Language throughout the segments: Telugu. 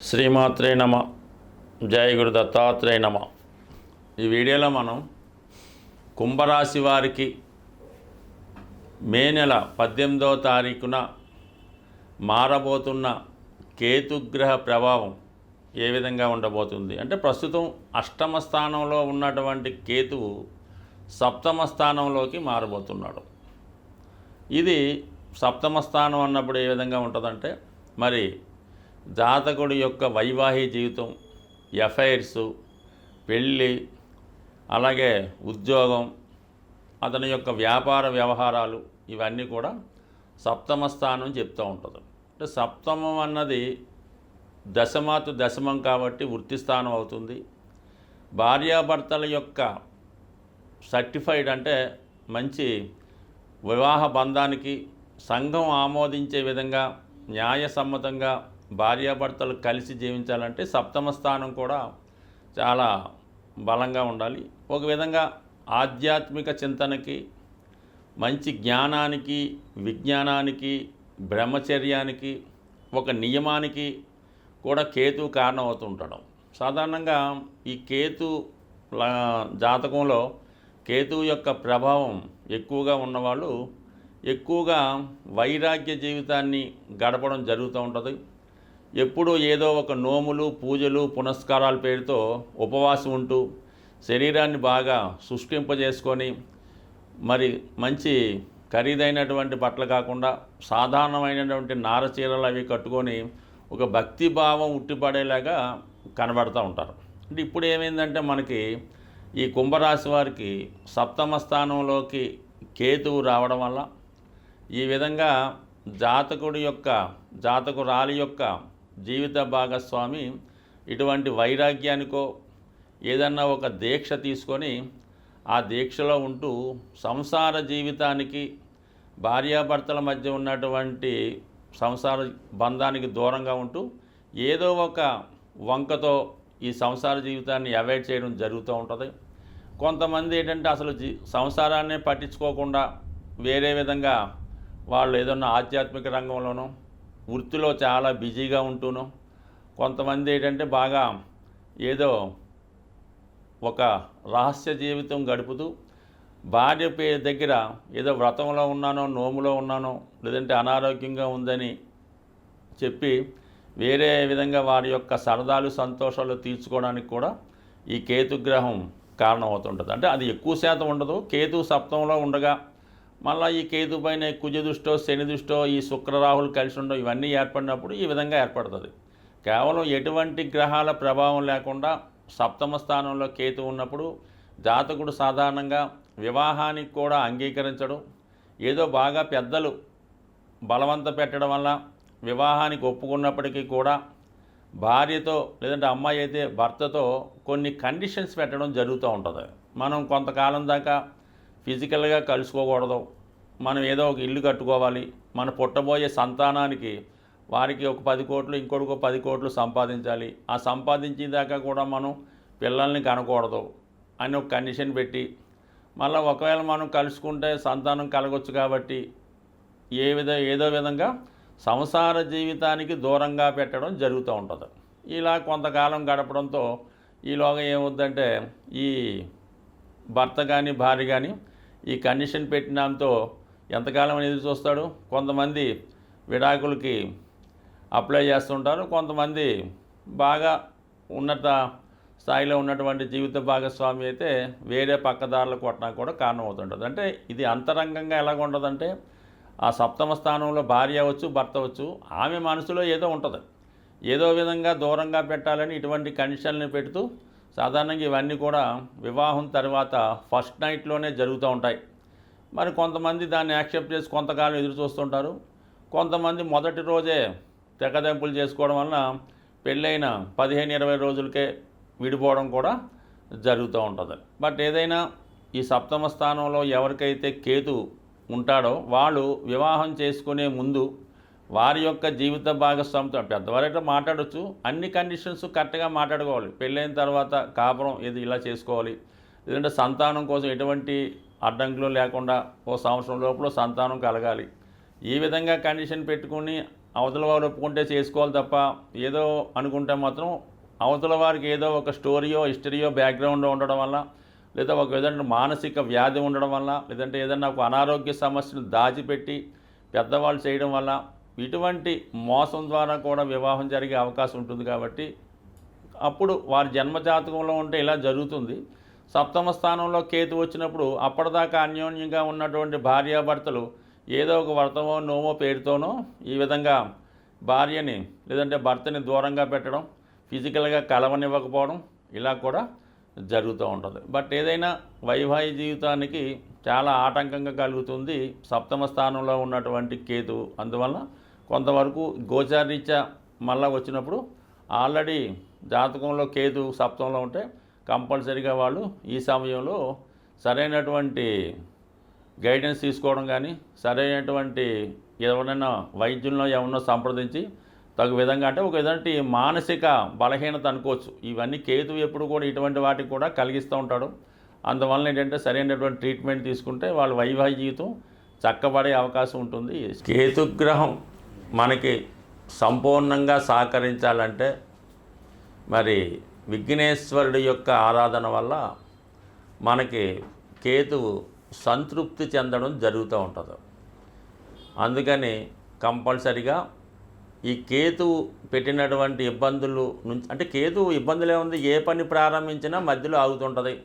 శ్రీమాత్రే నమ. జయ గురు దత్తాత్రేయ నమ. ఈ వీడియోలో మనం కుంభరాశి వారికి మే నెల పద్దెనిమిదవ తారీఖున మారబోతున్న కేతుగ్రహ ప్రభావం ఏ విధంగా ఉండబోతుంది? అంటే ప్రస్తుతం అష్టమ స్థానంలో ఉన్నటువంటి కేతువు సప్తమ స్థానంలోకి మారబోతున్నాడు. ఇది సప్తమ స్థానం అన్నప్పుడు ఏ విధంగా ఉంటుందంటే మరి జాతకుడి యొక్క వైవాహిక జీవితం ఎఫైర్స్ పెళ్ళి అలాగే ఉద్యోగం అతని యొక్క వ్యాపార వ్యవహారాలు ఇవన్నీ కూడా సప్తమ స్థానం చెప్తూ ఉంటుంది. అంటే సప్తమం అన్నది దశమాతు దశమం కాబట్టి వృత్తి స్థానం అవుతుంది. భార్యాభర్తల యొక్క సర్టిఫైడ్ అంటే మంచి వివాహ బంధానికి సంఘం ఆమోదించే విధంగా న్యాయసమ్మతంగా భార్యాభర్తలు కలిసి జీవించాలంటే సప్తమ స్థానం కూడా చాలా బలంగా ఉండాలి. ఒక విధంగా ఆధ్యాత్మిక చింతనకి మంచి జ్ఞానానికి విజ్ఞానానికి బ్రహ్మచర్యానికి ఒక నియమానికి కూడా కేతు కారణం అవుతుంటాడు సాధారణంగా ఈ కేతు లా- జాతకంలో కేతు యొక్క ప్రభావం ఎక్కువగా ఉన్నవాళ్ళు ఎక్కువగా వైరాగ్య జీవితాన్ని గడపడం జరుగుతూ ఉంటుంది. ఎప్పుడూ ఏదో ఒక నోములు పూజలు పునస్కారాల పేరుతో ఉపవాసం ఉంటూ శరీరాన్ని బాగా శుష్కింపజేసుకొని మరి మంచి ఖరీదైనటువంటి బట్టలు కాకుండా సాధారణమైనటువంటి నార చీరలు అవి కట్టుకొని ఒక భక్తి భావం ఉట్టిపడేలాగా కనబడుతూ ఉంటారు. అంటే ఇప్పుడు ఏమైందంటే మనకి ఈ కుంభరాశి వారికి సప్తమ స్థానంలోకి కేతువు రావడం వల్ల ఈ విధంగా జాతకుడి యొక్క జాతకురాలి యొక్క జీవిత భాగస్వామి ఇటువంటి వైరాగ్యానికో ఏదన్నా ఒక దీక్ష తీసుకొని ఆ దీక్షలో ఉంటూ సంసార జీవితానికి భార్యాభర్తల మధ్య ఉన్నటువంటి సంసార బంధానికి దూరంగా ఉంటూ ఏదో ఒక వంకతో ఈ సంసార జీవితాన్ని అవాయిడ్ చేయడం జరుగుతూ ఉంటుంది. కొంతమంది ఏంటంటే అసలు జీ సంసారాన్నే పట్టించుకోకుండా వేరే విధంగా వాళ్ళు ఏదన్నా ఆధ్యాత్మిక రంగంలోనూ వృత్తిలో చాలా బిజీగా ఉంటూను కొంతమంది ఏంటంటే బాగా ఏదో ఒక రహస్య జీవితం గడుపుతూ భార్య పే దగ్గర ఏదో వ్రతంలో ఉన్నానో నోములో ఉన్నానో లేదంటే అనారోగ్యంగా ఉందని చెప్పి వేరే విధంగా వారి యొక్క సరదాలు సంతోషాలు తీర్చుకోవడానికి కూడా ఈ కేతుగ్రహం కారణమవుతుంటుంది. అంటే అది ఎక్కువ శాతం ఉండదు. కేతు సప్తంలో ఉండగా మళ్ళీ ఈ కేతు పైన కుజ దృష్టో శని దృష్టో ఈ శుక్రరాహులు కలిసి ఉండవు ఇవన్నీ ఏర్పడినప్పుడు ఈ విధంగా ఏర్పడుతుంది. కేవలం ఎటువంటి గ్రహాల ప్రభావం లేకుండా సప్తమ స్థానంలో కేతు ఉన్నప్పుడు జాతకుడు సాధారణంగా వివాహానికి కూడా అంగీకరించడం ఏదో బాగా పెద్దలు బలవంత పెట్టడం వల్ల వివాహానికి ఒప్పుకున్నప్పటికీ కూడా భార్యతో లేదంటే అమ్మాయి అయితే భర్తతో కొన్ని కండిషన్స్ పెట్టడం జరుగుతూ ఉంటుంది. మనం కొంతకాలం దాకా ఫిజికల్గా కలుసుకోకూడదు. మనం ఏదో ఒక ఇల్లు కట్టుకోవాలి. మన పుట్టబోయే సంతానానికి వారికి ఒక పది కోట్లు ఇంకొకటి ఒక పది కోట్లు సంపాదించాలి. ఆ సంపాదించేదాకా కూడా మనం పిల్లల్ని కనకూడదు అని ఒక కండిషన్ పెట్టి మళ్ళీ ఒకవేళ మనం కలుసుకుంటే సంతానం కలగొచ్చు కాబట్టి ఏ విధ ఏదో విధంగా సంసార జీవితానికి దూరంగా పెట్టడం జరుగుతూ ఉంటుంది. ఇలా కొంతకాలం గడపడంతో ఈలోగా ఏమవుద్దంటే ఈ భర్త కానీ భార్య కానీ ఈ కండిషన్ పెట్టినంతో ఎంతకాలం అని ఎదురు చూస్తాడు? కొంతమంది విడాకులకి అప్లై చేస్తుంటారు కొంతమంది బాగా ఉన్నత స్థాయిలో ఉన్నటువంటి జీవిత భాగస్వామి అయితే వేరే పక్కదారులు కొట్టడానికి కూడా కారణం అవుతుంటుంది అంటే ఇది అంతరంగంగా ఎలాగ ఉండదంటే ఆ సప్తమ స్థానంలో భార్య అవచ్చు భర్త అవచ్చు ఆమె మనసులో ఏదో ఉంటుంది. ఏదో విధంగా దూరంగా పెట్టాలని ఇటువంటి కండిషన్లు పెడుతూ సాధారణంగా ఇవన్నీ కూడా వివాహం తర్వాత ఫస్ట్ నైట్లోనే జరుగుతూ ఉంటాయి. మరి కొంతమంది దాన్ని యాక్సెప్ట్ చేసి కొంతకాలం ఎదురు చూస్తుంటారు. కొంతమంది మొదటి రోజే తెగదెంపులు చేసుకోవడం వలన పెళ్ళైన పదిహేను ఇరవై రోజులకే విడిపోవడం కూడా జరుగుతూ ఉంటుంది. బట్ ఏదైనా ఈ సప్తమ స్థానంలో ఎవరికైతే కేతు ఉంటాడో వాళ్ళు వివాహం చేసుకునే ముందు వారి యొక్క జీవిత భాగస్వామితో పెద్దవారైతే మాట్లాడచ్చు అన్ని కండిషన్స్ కరెక్ట్గా మాట్లాడుకోవాలి. పెళ్ళైన తర్వాత కాపురం ఇది ఇలా చేసుకోవాలి. లేదంటే సంతానం కోసం ఎటువంటి అడ్డంకులు లేకుండా ఓ సంవత్సరం లోపల సంతానం కలగాలి. ఈ విధంగా కండిషన్ పెట్టుకుని అవతల వారు ఒప్పుకుంటే చేసుకోవాలి తప్ప ఏదో అనుకుంటే మాత్రం అవతల వారికి ఏదో ఒక స్టోరీయో హిస్టరీయో బ్యాక్గ్రౌండ్ ఉండడం వల్ల లేదా ఒక విధంగా మానసిక వ్యాధి ఉండడం వల్ల లేదంటే ఏదైనా ఒక అనారోగ్య సమస్యను దాచిపెట్టి పెద్దవాళ్ళు చేయడం వల్ల ఇటువంటి మోసం ద్వారా కూడా వివాహం జరిగే అవకాశం ఉంటుంది కాబట్టి అప్పుడు వారి జన్మజాతకంలో ఉంటే ఇలా జరుగుతుంది. సప్తమ స్థానంలో కేతు వచ్చినప్పుడు అప్పటిదాకా అన్యోన్యంగా ఉన్నటువంటి భార్యాభర్తలు ఏదో ఒక వ్రతమో నోమో పేరుతోనో ఈ విధంగా భార్యని లేదంటే భర్తని దూరంగా పెట్టడం ఫిజికల్గా కలవనివ్వకపోవడం ఇలా కూడా జరుగుతూ ఉంటుంది. బట్ ఏదైనా వైవాహిక జీవితానికి చాలా ఆటంకంగా కలుగుతుంది సప్తమ స్థానంలో ఉన్నటువంటి కేతు. అందువల్ల కొంతవరకు గోచారీత్యా మళ్ళా వచ్చినప్పుడు ఆల్రెడీ జాతకంలో కేతు సప్తంలో ఉంటే కంపల్సరీగా వాళ్ళు ఈ సమయంలో సరైనటువంటి గైడెన్స్ తీసుకోవడం కానీ సరైనటువంటి ఎవరైనా వైద్యులను ఎవరినో సంప్రదించి తగు విధంగా అంటే ఒక విధంగా మానసిక బలహీనత అనుకోవచ్చు. ఇవన్నీ కేతు ఎప్పుడు కూడా ఇటువంటి వాటికి కూడా కలిగిస్తూ ఉంటాడు. అందువలన ఏంటంటే సరైనటువంటి ట్రీట్మెంట్ తీసుకుంటే వాళ్ళ వైవాహిక జీవితం చక్కబడే అవకాశం ఉంటుంది. కేతుగ్రహం మనకి సంపూర్ణంగా సహకరించాలంటే మరి విఘ్నేశ్వరుడి యొక్క ఆరాధన వల్ల మనకి కేతువు సంతృప్తి చెందడం జరుగుతూ ఉంటుంది. అందుకని కంపల్సరిగా ఈ కేతువు పెట్టినటువంటి ఇబ్బందులు నుంచి అంటే కేతువు ఇబ్బందులే ఉంది ఏ పని ప్రారంభించినా మధ్యలో ఆగుతుంటుంది.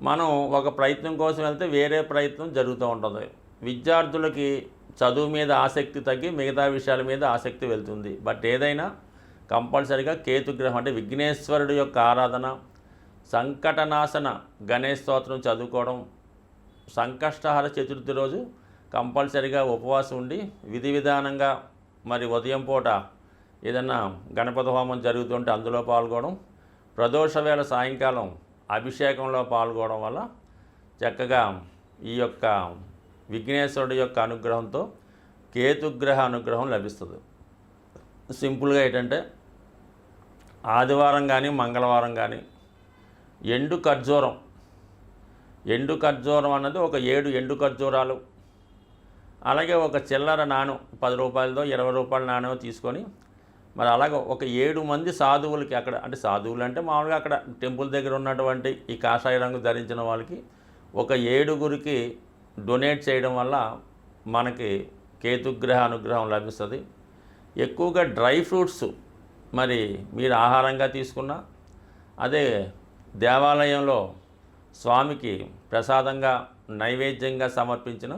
మనం ఒక ప్రయత్నం కోసం వెళ్తే వేరే ప్రయత్నం జరుగుతూ ఉంటుంది. విద్యార్థులకి చదువు మీద ఆసక్తి తగ్గి మిగతా విషయాల మీద ఆసక్తి వెళ్తుంది. బట్ ఏదైనా కంపల్సరిగా కేతుగ్రహం అంటే విఘ్నేశ్వరుడు యొక్క ఆరాధన సంకటనాశన గణేష్ స్తోత్రం చదువుకోవడం సంకష్టహార చతుర్థి రోజు కంపల్సరిగా ఉపవాసం ఉండి విధి విధానంగా మరి ఉదయం పూట ఏదన్నా గణపతి హోమం జరుగుతుంటే అందులో పాల్గొనడం ప్రదోష వేళ సాయంకాలం అభిషేకంలో పాల్గొనడం వల్ల చక్కగా ఈ యొక్క విఘ్నేశ్వరుడి యొక్క అనుగ్రహంతో కేతుగ్రహ అనుగ్రహం లభిస్తుంది. సింపుల్గా ఏంటంటే ఆదివారం కానీ మంగళవారం కానీ ఎండు ఖర్జూరం. ఎండు ఖర్జూరం అన్నది ఒక ఏడు ఎండు ఖర్జూరాలు. అలాగే ఒక చిల్లర నాణం పది రూపాయలతో ఇరవై రూపాయల నాణ్యం తీసుకొని మరి అలాగే ఒక ఏడు మంది సాధువులకి అక్కడ అంటే సాధువులు అంటే మామూలుగా అక్కడ టెంపుల్ దగ్గర ఉన్నటువంటి ఈ కాషాయ రంగు ధరించిన వాళ్ళకి ఒక ఏడుగురికి డొనేట్ చేయడం వల్ల మనకి కేతుగ్రహ అనుగ్రహం లభిస్తుంది. ఎక్కువగా డ్రై ఫ్రూట్స్ మరి మీరు ఆహారంగా తీసుకున్నా అదే దేవాలయంలో స్వామికి ప్రసాదంగా నైవేద్యంగా సమర్పించిన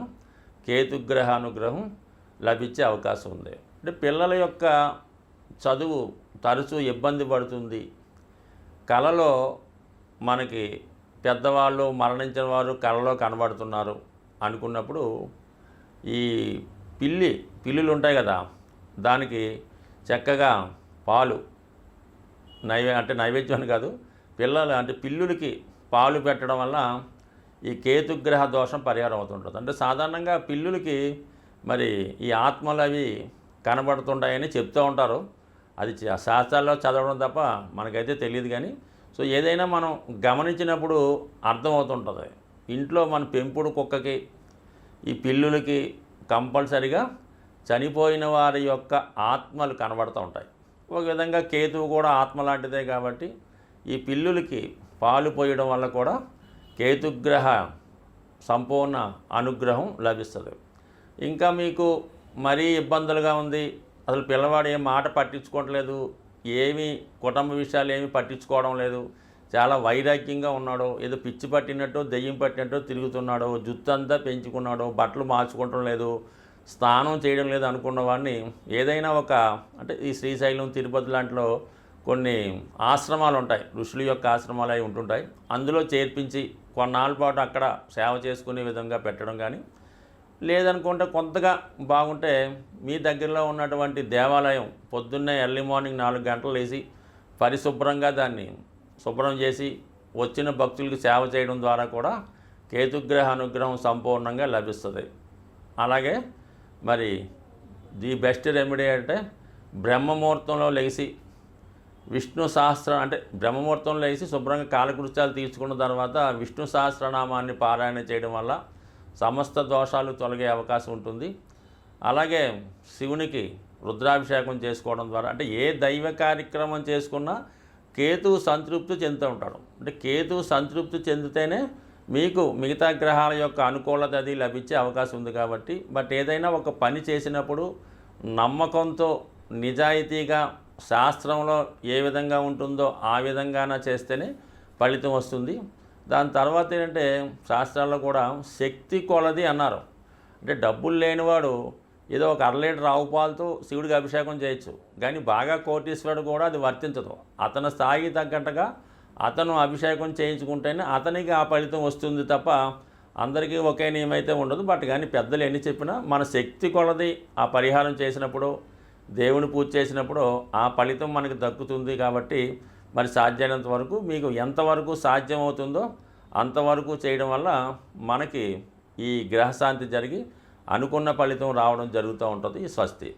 కేతుగ్రహ అనుగ్రహం లభించే అవకాశం ఉంది. అంటే పిల్లల యొక్క చదువు తరచూ ఇబ్బంది పడుతుంది. కళలో మనకి పెద్దవాళ్ళు మరణించిన వారు కళలో కనబడుతున్నారు. అనుకున్నప్పుడు ఈ పిల్లి పిల్లులు ఉంటాయి కదా దానికి చక్కగా పాలు నైవే అంటే నైవేద్యం అని కాదు పిల్లలు అంటే పిల్లులకి పాలు పెట్టడం వల్ల ఈ కేతుగ్రహ దోషం పరిహారం అవుతుంటుంది. అంటే సాధారణంగా పిల్లులకి మరి ఈ ఆత్మలు అవి కనబడుతుంటాయని చెప్తూ ఉంటారు. అది శాస్త్రాల్లో చదవడం తప్ప మనకైతే తెలియదు కానీ సో ఏదైనా మనం గమనించినప్పుడు అర్థమవుతుంటుంది. ఇంట్లో మన పెంపుడు కుక్కకి ఈ పిల్లులకి కంపల్సరిగా చనిపోయిన వారి యొక్క ఆత్మలు కనబడుతూ ఉంటాయి. ఒక విధంగా కేతువు కూడా ఆత్మ లాంటిదే కాబట్టి ఈ పిల్లులకి పాలు పోయడం వల్ల కూడా కేతుగ్రహ సంపూర్ణ అనుగ్రహం లభిస్తుంది. ఇంకా మీకు మరీ ఇబ్బందులుగా ఉంది అసలు పిల్లవాడు ఏం మాట పట్టించుకోవట్లేదు ఏమీ కుటుంబ విషయాలు ఏమీ పట్టించుకోవడం లేదు చాలా వైరాగ్యంగా ఉన్నాడో ఏదో పిచ్చి పట్టినట్టో దెయ్యం పట్టినట్టో తిరుగుతున్నాడో జుత్తు అంతా పెంచుకున్నాడో బట్టలు మార్చుకోవటం లేదు స్నానం చేయడం లేదు అనుకున్న వాడిని ఏదైనా ఒక అంటే ఈ శ్రీశైలం తిరుపతి లాంటిలో కొన్ని ఆశ్రమాలు ఉంటాయి. ఋషుల యొక్క ఆశ్రమాలు అవి ఉంటుంటాయి. అందులో చేర్పించి కొన్నాళ్ళ పాటు అక్కడ సేవ చేసుకునే విధంగా పెట్టడం కానీ లేదనుకుంటే కొంతగా బాగుంటే మీ దగ్గరలో ఉన్నటువంటి దేవాలయం పొద్దున్నే ఎర్లీ మార్నింగ్ నాలుగు గంటలు వేసి పరిశుభ్రంగా దాన్ని శుభ్రం చేసి వచ్చిన భక్తులకు సేవ చేయడం ద్వారా కూడా కేతుగ్రహ అనుగ్రహం సంపూర్ణంగా లభిస్తుంది. అలాగే మరి ది బెస్ట్ రెమెడీ అంటే బ్రహ్మముహూర్తంలో లేచి విష్ణు సహస్ర అంటే బ్రహ్మముహూర్తంలో లేచి శుభ్రంగా కాలకృత్యాలు తీర్చుకున్న తర్వాత విష్ణు సహస్రనామాన్ని పారాయణ చేయడం వల్ల సమస్త దోషాలు తొలగే అవకాశం ఉంటుంది. అలాగే శివునికి రుద్రాభిషేకం చేసుకోవడం ద్వారా అంటే ఏ దైవ కార్యక్రమం చేసుకున్నా కేతువు సంతృప్తి చెందుతూ ఉంటాడు. అంటే కేతువు సంతృప్తి చెందితేనే మీకు మిగతా గ్రహాల యొక్క అనుకూలత అది లభించే అవకాశం ఉంది కాబట్టి బట్ ఏదైనా ఒక పని చేసినప్పుడు నమ్మకంతో నిజాయితీగా శాస్త్రంలో ఏ విధంగా ఉంటుందో ఆ విధంగాన చేస్తేనే ఫలితం వస్తుంది. దాని తర్వాత ఏంటంటే శాస్త్రాల్లో కూడా శక్తి కొలది అన్నారు. అంటే డబ్బులు లేనివాడు ఏదో ఒక అర లీటర్ ఆవు పాలతో శివుడికి అభిషేకం చేయొచ్చు. కానీ బాగా కోటీశ్వరుడు కూడా అది వర్తించదు. అతని స్థాయికి తగ్గట్టుగా అతను అభిషేకం చేయించుకుంటేనే అతనికి ఆ ఫలితం వస్తుంది తప్ప అందరికీ ఒకే నియమం అయితే ఉండదు. బట్ కానీ పెద్దలు ఎన్ని చెప్పినా మన శక్తి కొలది ఆ పరిహారం చేసినప్పుడు దేవుని పూజ చేసినప్పుడు ఆ ఫలితం మనకి దక్కుతుంది కాబట్టి మరి సాధ్యమైనంత వరకు మీకు ఎంతవరకు సాధ్యం అవుతుందో అంతవరకు చేయడం వల్ల మనకి ఈ గ్రహశాంతి జరిగి అనుకున్న ఫలితం రావడం జరుగుతూ ఉంటుంది స్వస్తి.